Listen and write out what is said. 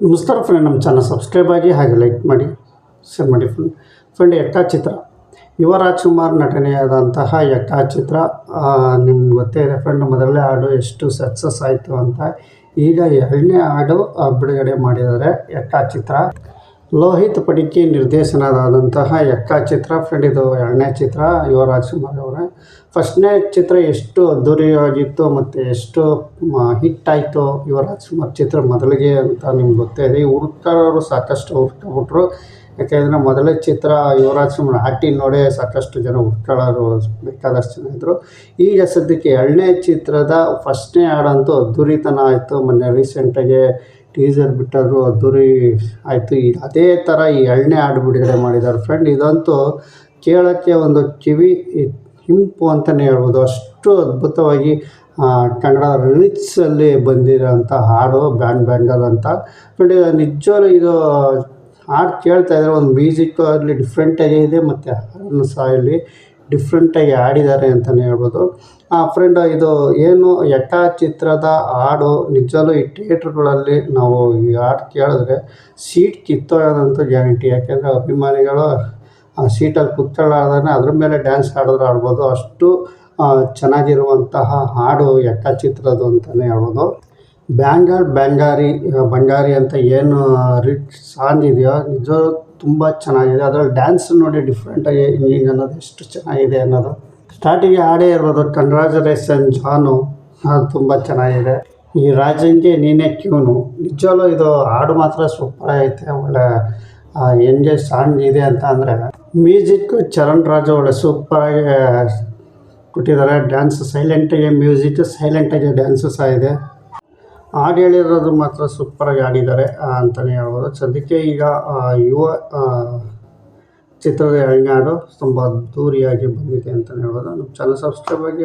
ನಮಸ್ಕಾರ ಫ್ರೆಂಡ್ ನಮ್ಮ channel subscribe ಆಗಿ ಹಾಗೆ ಲೈಕ್ ಮಾಡಿ ಶೇರ್ ಮಾಡಿ ಫ್ರೆಂಡ್ ಫ್ರೆಂಡ್ ಯಕ್ಕ ಚಿತ್ರ ಯುವ ರಾಜ್ಕುಮಾರ್ ನಟನೆಯಾದಂತಹ ಯಕ್ಕ ಚಿತ್ರ ನಿಮ್ಗೆ ಗೊತ್ತೇ ಇದೆ ಫ್ರೆಂಡ್ ಮೊದಲನೇ ಹಾಡು ಎಷ್ಟು ಸಕ್ಸಸ್ ಆಯಿತು ಅಂತ ಈಗ ಎರಡನೇ ಹಾಡು ಬಿಡುಗಡೆ ಮಾಡಿದ್ದಾರೆ ಯಕ್ಕ ಚಿತ್ರ ಲೋಹಿತ್ ಪಡಿಕೆ ನಿರ್ದೇಶನದಾದಂತಹ ಯಕ್ಕ ಚಿತ್ರ ಫ್ರೆಂಡ್ ಇದು ಎರಡನೇ ಚಿತ್ರ, ಯುವರಾಜ್ ಕುಮಾರ್ ಅವರ. ಫಸ್ಟ್ನೇ ಚಿತ್ರ ಎಷ್ಟು ಅದ್ದೂರಿಯಾಗಿತ್ತು ಮತ್ತು ಎಷ್ಟು ಹಿಟ್ ಆಯಿತು ಯುವರಾಜ್ ಕುಮಾರ್ ಚಿತ್ರ ಮೊದಲಿಗೆ ಅಂತ ನಿಮ್ಗೆ ಗೊತ್ತೇ ಇದೆ. ಈ ಹುಡುಕರು ಸಾಕಷ್ಟು ಹುಡ್ಕೊಂಡ್ಬಿಟ್ರು ಯಾಕೆಂದರೆ ಮೊದಲೇ ಚಿತ್ರ ಯುವರಾಜ್ ಕುಮಾರ್ ಆಟಿ ನೋಡೇ ಸಾಕಷ್ಟು ಜನ ಹುಡ್ಕೊಳ್ಳೋರು ಬೇಕಾದಷ್ಟು ಜನ ಇದ್ದರು ಈಗ ಸದ್ಯಕ್ಕೆ ಎರಡನೇ ಚಿತ್ರದ ಫಸ್ಟ್ನೇ ಹಾಡಂತೂ ಅದ್ದೂರಿತನ ಆಯಿತು. ಮೊನ್ನೆ ರೀಸೆಂಟಾಗಿ ಟೀಸರ್ ಬಿಟ್ಟರು ಅದ್ದೂರಿ ಆಯಿತು. ಈ ಅದೇ ಥರ ಈ ಎರಡನೇ ಹಾಡು ಬಿಡುಗಡೆ ಮಾಡಿದ್ದಾರೆ ಫ್ರೆಂಡ್ ಇದಂತೂ ಕೇಳೋಕ್ಕೆ ಒಂದು ಕಿವಿ ಇಂಪು ಅಂತಲೇ ಹೇಳ್ಬೋದು. ಅಷ್ಟು ಅದ್ಭುತವಾಗಿ ಕನ್ನಡ ರಿಲಿಕ್ಸಲ್ಲಿ ಬಂದಿರೋಂಥ ಹಾಡು, ಬ್ಯಾಂಡ್ ಬ್ಯಾಂಡಲ್ ಅಂತ. ಫ್ರೆಂಡ್ ನಿಜವಾಗ್ಲೂ ಇದು ಹಾಡು ಕೇಳ್ತಾ ಇದ್ದಾರೆ ಒಂದು ಮ್ಯೂಸಿಕ್ಕು ಅಲ್ಲಿ ಡಿಫ್ರೆಂಟಾಗೇ ಇದೆ, ಮತ್ತು ಹಾಡನ್ನು ಸಹ ಇಲ್ಲಿ ಡಿಫ್ರೆಂಟಾಗಿ ಆಡಿದ್ದಾರೆ ಅಂತಲೇ ಹೇಳ್ಬೋದು. ಆ ಫ್ರೆಂಡ್ ಇದು ಏನು ಯಟ ಚಿತ್ರದ ಹಾಡು ನಿಜವಲ್ಲೂ ಈ ಥಿಯೇಟ್ರ್ಗಳಲ್ಲಿ ನಾವು ಈ ಹಾಡು ಕೇಳಿದ್ರೆ ಸೀಟ್ ಕಿತ್ತೋಗೋದಂತೂ ಗ್ಯಾರಂಟಿ ಯಾಕೆಂದರೆ ಅಭಿಮಾನಿಗಳು, ಆ ಸೀಟಲ್ಲಿ ಕುತ್ಕೊಳ್ಳಾರ್ದೇ ಅದ್ರ ಮೇಲೆ ಡ್ಯಾನ್ಸ್ ಆಡಿದ್ರೆ ಆಡ್ಬೋದು. ಅಷ್ಟು ಚೆನ್ನಾಗಿರುವಂತಹ ಹಾಡು ಯಕ್ಕ ಚಿತ್ರದ್ದು ಅಂತಲೇ ಹೇಳ್ಬೋದು. ಬ್ಯಾಂಗಲ್ ಬ್ಯಾಂಗಾರಿ ಬಂಗಾರಿ ಅಂತ ಏನು ರಿಟ್ ಸಾಂಗ್ ಇದೆಯೋ, ನಿಜ ತುಂಬ ಚೆನ್ನಾಗಿದೆ. ಅದರಲ್ಲಿ ಡ್ಯಾನ್ಸ್ ನೋಡಿ ಡಿಫ್ರೆಂಟಾಗಿ ಹಿಂಗಿಂಗ್ ಅನ್ನೋದು ಎಷ್ಟು ಚೆನ್ನಾಗಿದೆ ಅನ್ನೋದು. ಸ್ಟಾರ್ಟಿಗೆ ಹಾಡೇ ಇರೋದು ಕಂಗ್ರಾಚುಲೇಷನ್ ಜಾನು. ಅದು ತುಂಬ ಚೆನ್ನಾಗಿದೆ. ಈ ರಾಜಂಗೆ ನೀನೇ ಕ್ಯೂನು. ನಿಜವಲ್ಲೂ ಇದು ಹಾಡು ಮಾತ್ರ ಸೂಪರ್ ಐತೆ. ಒಳ್ಳೆ ಹೆಂಗೆ ಸಾಂಗ್ ಇದೆ ಅಂತ ಅಂದರೆ, ಮ್ಯೂಸಿಕ್ ಚರಣ್ ರಾಜು ಒಳ್ಳೆ ಸೂಪರಾಗಿ ಕೊಟ್ಟಿದ್ದಾರೆ. ಡ್ಯಾನ್ಸ್ ಸೈಲೆಂಟಾಗಿ ಮ್ಯೂಸಿಕ್ ಸೈಲೆಂಟಾಗಿ ಡ್ಯಾನ್ಸು ಸಹ ಇದೆ. ಹಾಡು ಹೇಳಿರೋದು ಮಾತ್ರ ಸೂಪರಾಗಿ ಆಡಿದ್ದಾರೆ ಅಂತಲೇ ಹೇಳ್ಬೋದು. ಸದ್ಯಕ್ಕೆ ಈಗ ಯುವ ಚಿತ್ರದ ಹಾಡು ತುಂಬ ಅದ್ದೂರಿಯಾಗಿ ಬಂದಿದೆ ಅಂತಲೇ ಹೇಳ್ಬೋದು. ನಮ್ಮ ಚಾನಲ್ ಸಬ್ಸ್ಕ್ರೈಬ್ ಆಗಿ